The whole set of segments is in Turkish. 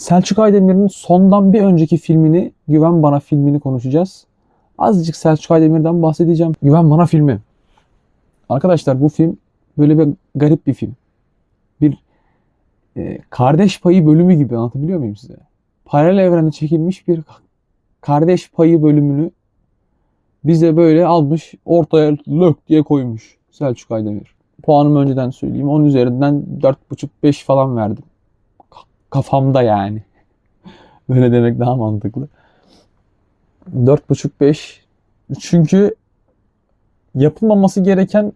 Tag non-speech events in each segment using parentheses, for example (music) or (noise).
Selçuk Aydemir'in sondan bir önceki filmini Güven Bana filmini konuşacağız. Azıcık Selçuk Aydemir'den bahsedeceğim. Güven Bana filmi. Arkadaşlar bu film böyle bir garip bir film. Bir e, kardeş payı bölümü gibi anlatabiliyor muyum size? Paralel evrende çekilmiş bir kardeş payı bölümünü bize böyle almış ortaya lök diye koymuş Selçuk Aydemir. Puanımı önceden söyleyeyim. 10 üzerinden 4,5-5 falan verdim. Ka- Kafamda yani. (laughs) Böyle demek daha mantıklı. 4,5-5 çünkü yapılmaması gereken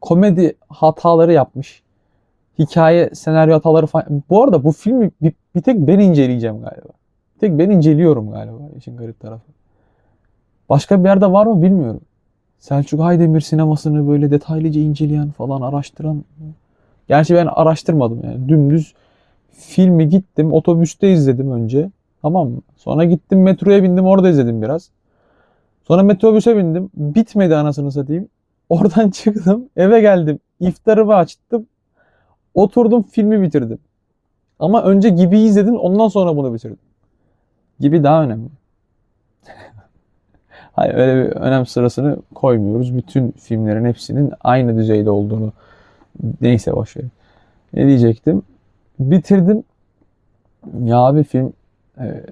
komedi hataları yapmış. Hikaye, senaryo hataları falan. Bu arada bu filmi bir, bir tek ben inceleyeceğim galiba. Bir tek ben inceliyorum galiba işin garip tarafı. Başka bir yerde var mı bilmiyorum. Selçuk Aydemir sinemasını böyle detaylıca inceleyen falan araştıran. Gerçi ben araştırmadım yani. Dümdüz filmi gittim otobüste izledim önce. Tamam mı? Sonra gittim metroya bindim orada izledim biraz. Sonra metrobüse bindim. Bitmedi anasını satayım. (laughs) Oradan çıktım eve geldim. İftarımı açtım. Oturdum filmi bitirdim. Ama önce gibi izledin ondan sonra bunu bitirdim. Gibi daha önemli. Hayır öyle bir önem sırasını koymuyoruz. Bütün filmlerin hepsinin aynı düzeyde olduğunu neyse boş ver. Ne diyecektim? Bitirdim. Ya abi film e,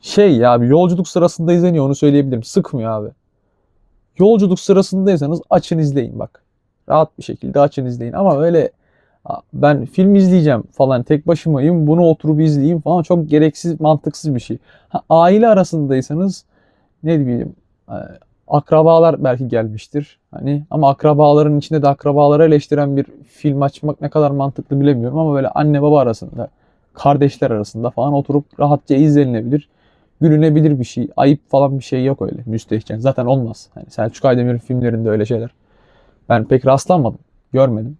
şey ya abi yolculuk sırasında izleniyor onu söyleyebilirim. Sıkmıyor abi. Yolculuk sırasındaysanız açın izleyin bak. Rahat bir şekilde açın izleyin. Ama öyle "Aa, ben film izleyeceğim falan tek başımayım bunu oturup izleyeyim falan çok gereksiz mantıksız bir şey. Ha, aile arasındaysanız ne bileyim e, akrabalar belki gelmiştir. Hani ama akrabaların içinde de akrabaları eleştiren bir film açmak ne kadar mantıklı bilemiyorum ama böyle anne baba arasında, kardeşler arasında falan oturup rahatça izlenilebilir. Gülünebilir bir şey. Ayıp falan bir şey yok öyle müstehcen. Zaten olmaz. Hani Selçuk Aydemir'in filmlerinde öyle şeyler. Ben pek rastlanmadım. Görmedim.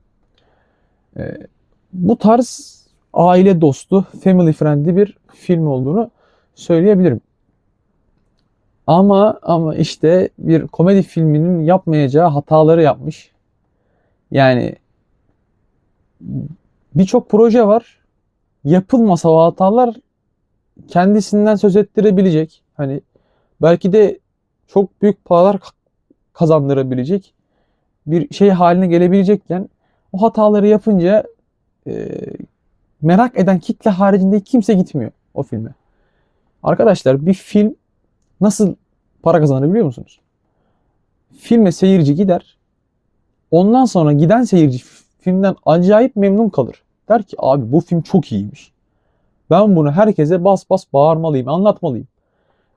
Ee, bu tarz aile dostu, family friendly bir film olduğunu söyleyebilirim. Ama ama işte bir komedi filminin yapmayacağı hataları yapmış. Yani birçok proje var. Yapılmasa o hatalar kendisinden söz ettirebilecek. Hani belki de çok büyük paralar ka- kazandırabilecek bir şey haline gelebilecekken o hataları yapınca e, merak eden kitle haricinde kimse gitmiyor o filme. Arkadaşlar bir film nasıl para kazanır biliyor musunuz? Filme seyirci gider. Ondan sonra giden seyirci filmden acayip memnun kalır. Der ki abi bu film çok iyiymiş. Ben bunu herkese bas bas bağırmalıyım, anlatmalıyım.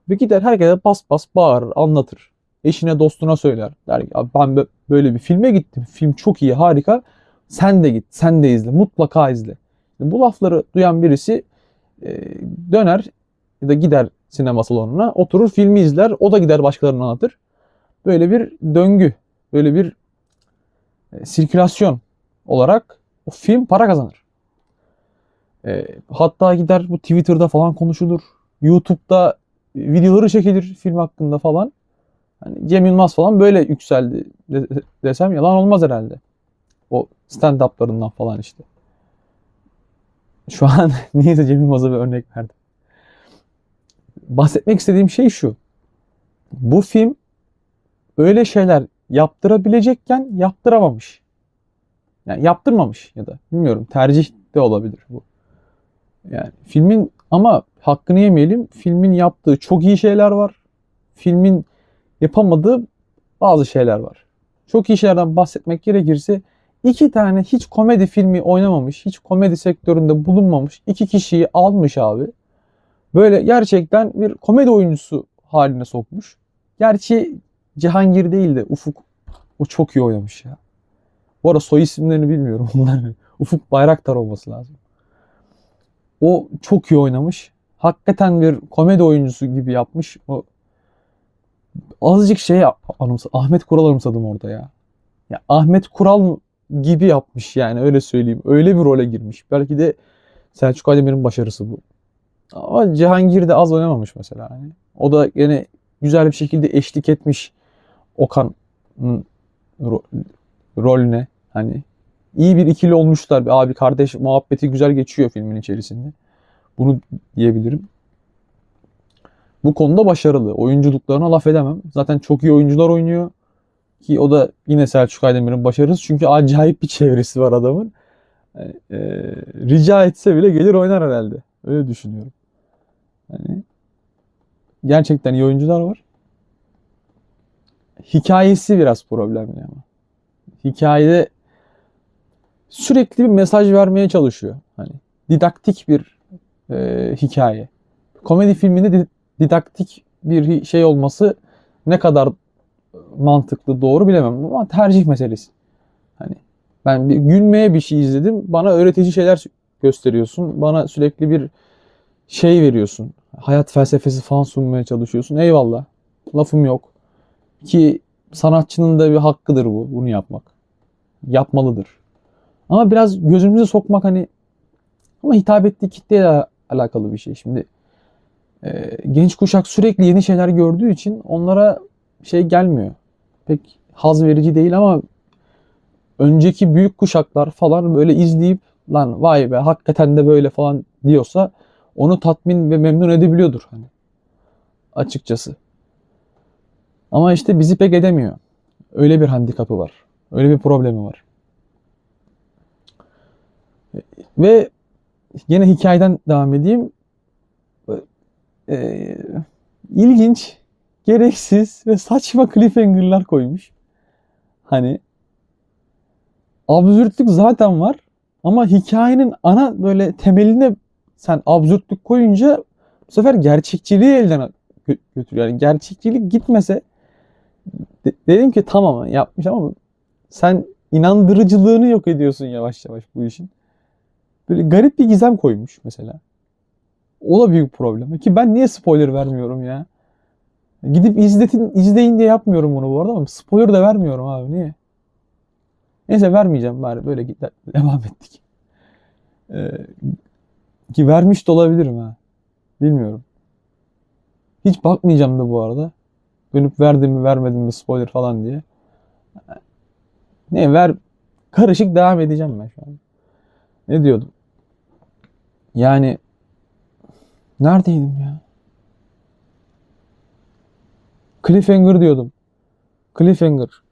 Ve gider herkese bas bas bağırır, anlatır. Eşine dostuna söyler. Der ki abi ben bö- böyle bir filme gittim. Film çok iyi, harika. Sen de git, sen de izle. Mutlaka izle. Bu lafları duyan birisi döner ya da gider sinema salonuna oturur filmi izler. O da gider başkalarına anlatır. Böyle bir döngü, böyle bir e, sirkülasyon olarak o film para kazanır. E, hatta gider bu Twitter'da falan konuşulur. YouTube'da videoları çekilir film hakkında falan. Hani Cem Yılmaz falan böyle yükseldi de- desem yalan olmaz herhalde. O stand-up'larından falan işte. Şu an (laughs) niyeyse Cem Yılmaz'a bir örnek verdim bahsetmek istediğim şey şu. Bu film öyle şeyler yaptırabilecekken yaptıramamış. Yani yaptırmamış ya da bilmiyorum tercih de olabilir bu. Yani filmin ama hakkını yemeyelim. Filmin yaptığı çok iyi şeyler var. Filmin yapamadığı bazı şeyler var. Çok iyi şeylerden bahsetmek gerekirse iki tane hiç komedi filmi oynamamış, hiç komedi sektöründe bulunmamış iki kişiyi almış abi böyle gerçekten bir komedi oyuncusu haline sokmuş. Gerçi Cihangir değil de Ufuk o çok iyi oynamış ya. Bu arada soy isimlerini bilmiyorum (laughs) onları. Ufuk Bayraktar olması lazım. O çok iyi oynamış. Hakikaten bir komedi oyuncusu gibi yapmış. O azıcık şey anımsa Ahmet Kural anımsadım orada ya. Ya Ahmet Kural gibi yapmış yani öyle söyleyeyim. Öyle bir role girmiş. Belki de Selçuk Aydemir'in başarısı bu. Ama Cihangir de az oynamamış mesela. Hani. O da yine güzel bir şekilde eşlik etmiş Okan ro- rolüne hani iyi bir ikili olmuşlar. Bir abi kardeş muhabbeti güzel geçiyor filmin içerisinde. Bunu diyebilirim. Bu konuda başarılı. Oyunculuklarına laf edemem. Zaten çok iyi oyuncular oynuyor. Ki o da yine Selçuk Aydemir'in başarısı. Çünkü acayip bir çevresi var adamın. Yani, e, rica etse bile gelir oynar herhalde. Öyle düşünüyorum. Yani gerçekten iyi oyuncular var. Hikayesi biraz problemli ama. Hikayede sürekli bir mesaj vermeye çalışıyor. Hani didaktik bir e, hikaye. Komedi filminde di- didaktik bir şey olması ne kadar mantıklı doğru bilemem ama tercih meselesi. Hani ben bir gülmeye bir şey izledim. Bana öğretici şeyler gösteriyorsun. Bana sürekli bir şey veriyorsun. Hayat felsefesi falan sunmaya çalışıyorsun. Eyvallah. Lafım yok. Ki sanatçının da bir hakkıdır bu. Bunu yapmak. Yapmalıdır. Ama biraz gözümüze sokmak hani ama hitap ettiği kitleyle alakalı bir şey. Şimdi e, genç kuşak sürekli yeni şeyler gördüğü için onlara şey gelmiyor. Pek haz verici değil ama önceki büyük kuşaklar falan böyle izleyip lan vay be hakikaten de böyle falan diyorsa onu tatmin ve memnun edebiliyordur hani açıkçası. Ama işte bizi pek edemiyor. Öyle bir handikapı var. Öyle bir problemi var. Ve yine hikayeden devam edeyim. Ee, ilginç, gereksiz ve saçma cliffhanger'lar koymuş. Hani absürtlük zaten var ama hikayenin ana böyle temeline sen absürtlük koyunca bu sefer gerçekçiliği elden gö- götürüyor. Yani gerçekçilik gitmese de- dedim ki tamam yapmış ama sen inandırıcılığını yok ediyorsun yavaş yavaş bu işin. Böyle garip bir gizem koymuş mesela. O da büyük problem. Ki ben niye spoiler vermiyorum ya? Gidip izletin, izleyin diye yapmıyorum bunu bu arada ama spoiler da vermiyorum abi. Niye? Neyse vermeyeceğim bari. Böyle (laughs) devam ettik. Ee, ki vermiş de olabilirim ha. Bilmiyorum. Hiç bakmayacağım da bu arada. Dönüp verdim mi vermedim mi spoiler falan diye. Ne ver karışık devam edeceğim ben şu an. Ne diyordum? Yani neredeydim ya? Cliffhanger diyordum. Cliffhanger.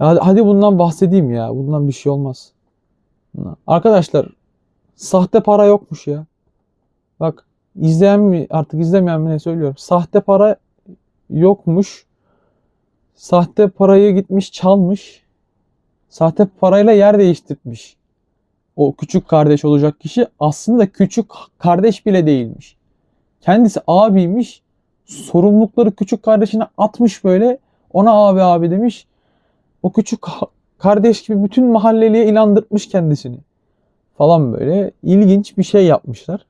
Hadi, hadi bundan bahsedeyim ya. Bundan bir şey olmaz. Arkadaşlar sahte para yokmuş ya. Bak izleyen mi artık izlemeyen mi ne söylüyorum. Sahte para yokmuş. Sahte parayı gitmiş çalmış. Sahte parayla yer değiştirmiş. O küçük kardeş olacak kişi aslında küçük kardeş bile değilmiş. Kendisi abiymiş. Sorumlulukları küçük kardeşine atmış böyle. Ona abi abi demiş. O küçük kardeş gibi bütün mahalleliye ilandırmış kendisini. Falan böyle ilginç bir şey yapmışlar.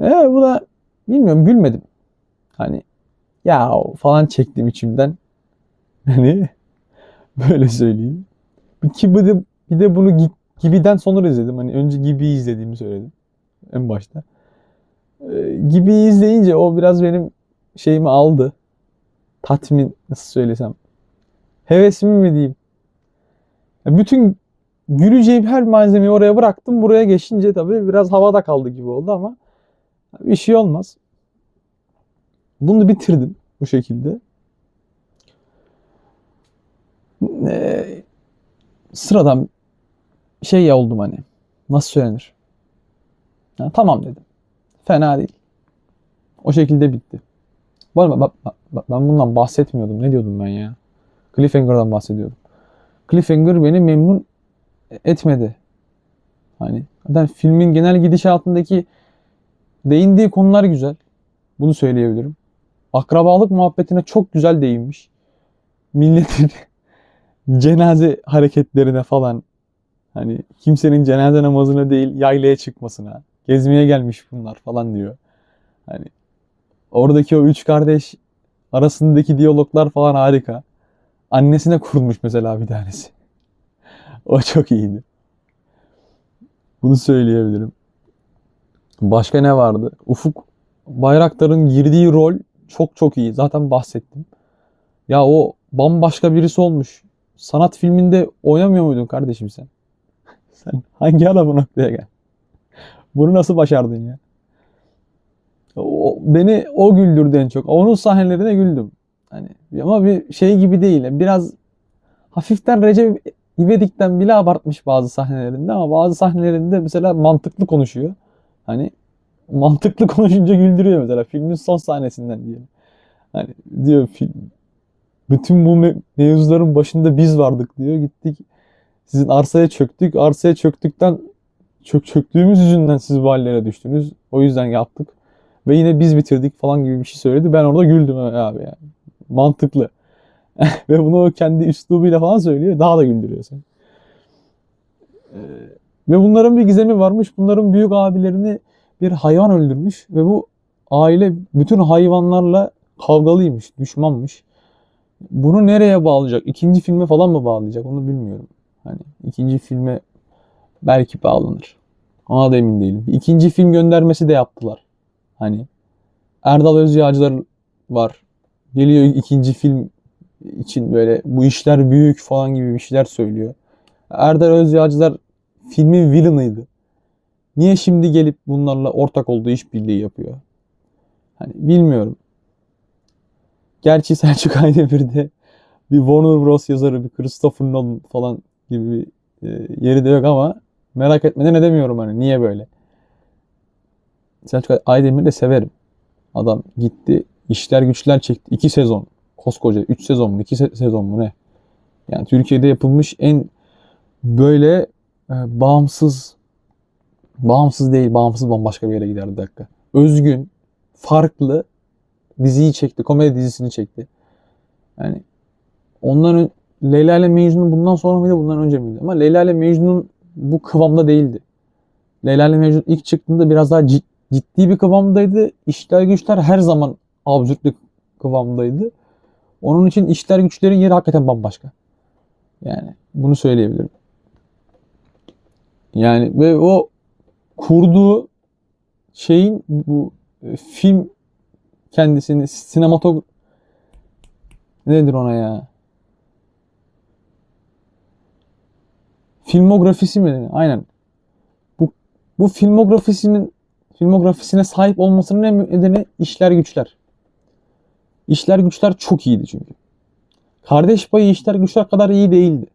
E bu da bilmiyorum gülmedim. Hani ya falan çektim içimden. (laughs) Hani böyle söyleyeyim. Bir de, bir de bunu Gibi'den sonra izledim. Hani önce Gibi'yi izlediğimi söyledim. En başta. Ee, Gibi'yi izleyince o biraz benim şeyimi aldı. Tatmin nasıl söylesem. Hevesimi mi diyeyim. Bütün güleceğim her malzemeyi oraya bıraktım. Buraya geçince tabii biraz havada kaldı gibi oldu ama bir şey olmaz. Bunu bitirdim bu şekilde. Ee, sıradan şey ya oldum hani. Nasıl söylenir? Ya, tamam dedim. Fena değil. O şekilde bitti. Bu arada ben bundan bahsetmiyordum. Ne diyordum ben ya? Cliffhanger'dan bahsediyordum. Cliffhanger beni memnun etmedi. Hani zaten filmin genel gidişatındaki değindiği konular güzel. Bunu söyleyebilirim. Akrabalık muhabbetine çok güzel değinmiş. Milletin (laughs) cenaze hareketlerine falan Hani kimsenin cenaze namazına değil yaylaya çıkmasına, gezmeye gelmiş bunlar falan diyor. Hani oradaki o üç kardeş arasındaki diyaloglar falan harika. Annesine kurulmuş mesela bir tanesi. o çok iyiydi. Bunu söyleyebilirim. Başka ne vardı? Ufuk Bayraktar'ın girdiği rol çok çok iyi. Zaten bahsettim. Ya o bambaşka birisi olmuş. Sanat filminde oynamıyor muydun kardeşim sen? (laughs) Sen hangi ara bu noktaya gel? Bunu nasıl başardın ya? O, beni o güldürdü en çok. Onun sahnelerine güldüm. Hani ama bir şey gibi değil. Biraz hafiften Recep İvedik'ten bile abartmış bazı sahnelerinde ama bazı sahnelerinde mesela mantıklı konuşuyor. Hani mantıklı (laughs) konuşunca güldürüyor mesela filmin son sahnesinden diyelim. Hani diyor film bütün bu me- mevzuların başında biz vardık diyor. Gittik sizin arsaya çöktük. Arsaya çöktükten çök çöktüğümüz yüzünden siz bu hallere düştünüz. O yüzden yaptık. Ve yine biz bitirdik falan gibi bir şey söyledi. Ben orada güldüm abi yani. Mantıklı. (laughs) Ve bunu kendi üslubuyla falan söylüyor. Daha da güldürüyor seni. Ee, ve bunların bir gizemi varmış. Bunların büyük abilerini bir hayvan öldürmüş. Ve bu aile bütün hayvanlarla kavgalıymış, düşmanmış. Bunu nereye bağlayacak? İkinci filme falan mı bağlayacak? Onu bilmiyorum. Hani ikinci filme belki bağlanır. Ona da emin değilim. İkinci film göndermesi de yaptılar. Hani Erdal Özyağcılar var. Geliyor ikinci film için böyle bu işler büyük falan gibi bir şeyler söylüyor. Erdal Özyağcılar filmin villainıydı. Niye şimdi gelip bunlarla ortak olduğu işbirliği yapıyor? Hani bilmiyorum. Gerçi Selçuk Aydemir'de bir Warner Bros yazarı, bir Christopher Nolan falan gibi bir e, yeri de yok ama merak etmeden edemiyorum hani niye böyle. Selçuk Aydemir'i de severim. Adam gitti, işler güçler çekti. iki sezon. Koskoca 3 sezon mu, 2 sezon mu ne? Yani Türkiye'de yapılmış en böyle e, bağımsız bağımsız değil, bağımsız bambaşka bir yere gider bir dakika. Özgün, farklı diziyi çekti. Komedi dizisini çekti. Yani onların Leyla ile Mecnun bundan sonra mıydı bundan önce miydi? Ama Leyla ile Mecnun bu kıvamda değildi. Leyla ile Mecnun ilk çıktığında biraz daha ciddi bir kıvamdaydı. İşler güçler her zaman absürt bir kıvamdaydı. Onun için işler güçlerin yeri hakikaten bambaşka. Yani bunu söyleyebilirim. Yani ve o kurduğu şeyin bu e, film kendisini sinematog nedir ona ya? Filmografisi mi? Aynen. Bu bu filmografisinin filmografisine sahip olmasının en nedeni işler güçler. İşler güçler çok iyiydi çünkü. Kardeş payı işler güçler kadar iyi değildi.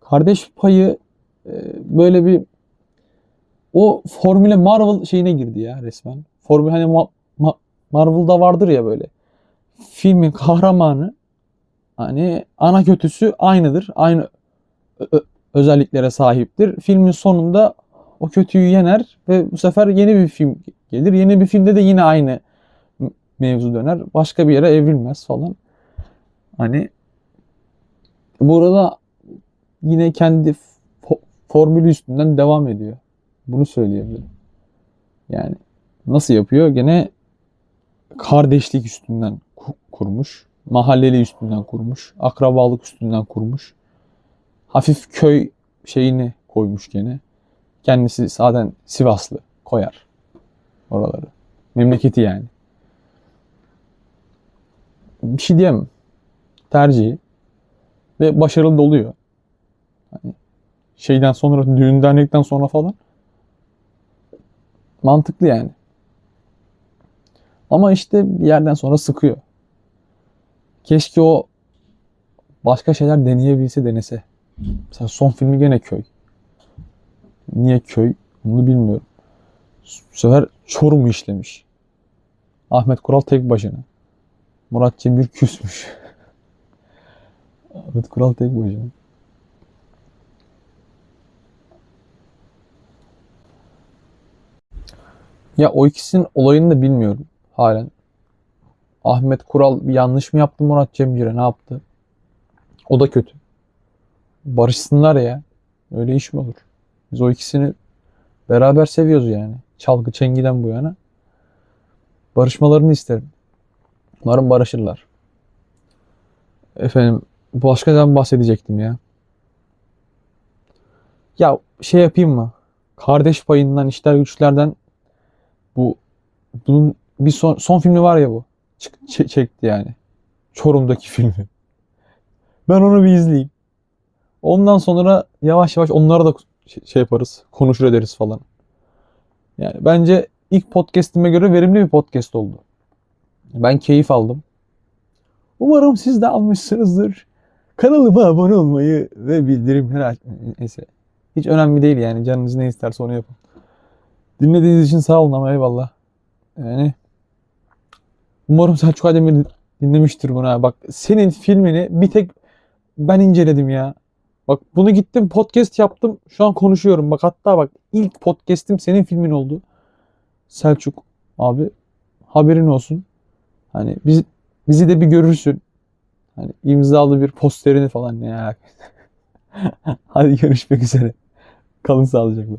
Kardeş payı e, böyle bir o formüle Marvel şeyine girdi ya resmen. Formül hani Ma- Ma- Marvel'da vardır ya böyle. Filmin kahramanı hani ana kötüsü aynıdır. Aynı özelliklere sahiptir. Filmin sonunda o kötüyü yener ve bu sefer yeni bir film gelir. Yeni bir filmde de yine aynı mevzu döner. Başka bir yere evrilmez falan. Hani burada yine kendi fo- formülü üstünden devam ediyor. Bunu söyleyebilirim. Yani nasıl yapıyor? Gene kardeşlik üstünden kurmuş. Mahalleli üstünden kurmuş. Akrabalık üstünden kurmuş. Hafif köy şeyini koymuş gene. Kendisi zaten Sivaslı koyar oraları. Memleketi yani. Bir şey diyemem. Tercihi. Ve başarılı da oluyor. Hani şeyden sonra, düğün dernekten sonra falan. Mantıklı yani. Ama işte bir yerden sonra sıkıyor. Keşke o başka şeyler deneyebilse denese. Mesela son filmi gene köy. Niye köy? Bunu bilmiyorum. Bu sefer Çorum'u işlemiş. Ahmet Kural tek başına. Murat Cemil küsmüş. Ahmet Kural tek başına. Ya o ikisinin olayını da bilmiyorum halen. Ahmet Kural yanlış mı yaptı Murat Cemcir'e ne yaptı? O da kötü. Barışsınlar ya. Öyle iş mi olur? Biz o ikisini beraber seviyoruz yani. Çalgı Çengi'den bu yana. Barışmalarını isterim. Umarım barışırlar. Efendim başkadan bahsedecektim ya. Ya şey yapayım mı? Kardeş payından, işler güçlerden bu bunun bir son, son filmi var ya bu. Çık, çekti yani. Çorum'daki filmi. Ben onu bir izleyeyim. Ondan sonra yavaş yavaş onlara da şey şey yaparız. Konuşur ederiz falan. Yani bence ilk podcast'ime göre verimli bir podcast oldu. Ben keyif aldım. Umarım siz de almışsınızdır. Kanalıma abone olmayı ve bildirimleri aç... Neyse. Hiç önemli değil yani. Canınız ne isterse onu yapın. Dinlediğiniz için sağ olun ama eyvallah. Yani umarım Selçuk Aydemir dinlemiştir bunu. ha. Bak senin filmini bir tek ben inceledim ya. Bak bunu gittim podcast yaptım. Şu an konuşuyorum. Bak hatta bak ilk podcast'im senin filmin oldu. Selçuk abi haberin olsun. Hani biz bizi de bir görürsün. Hani imzalı bir posterini falan ya. (laughs) Hadi görüşmek üzere. Kalın sağlıcakla.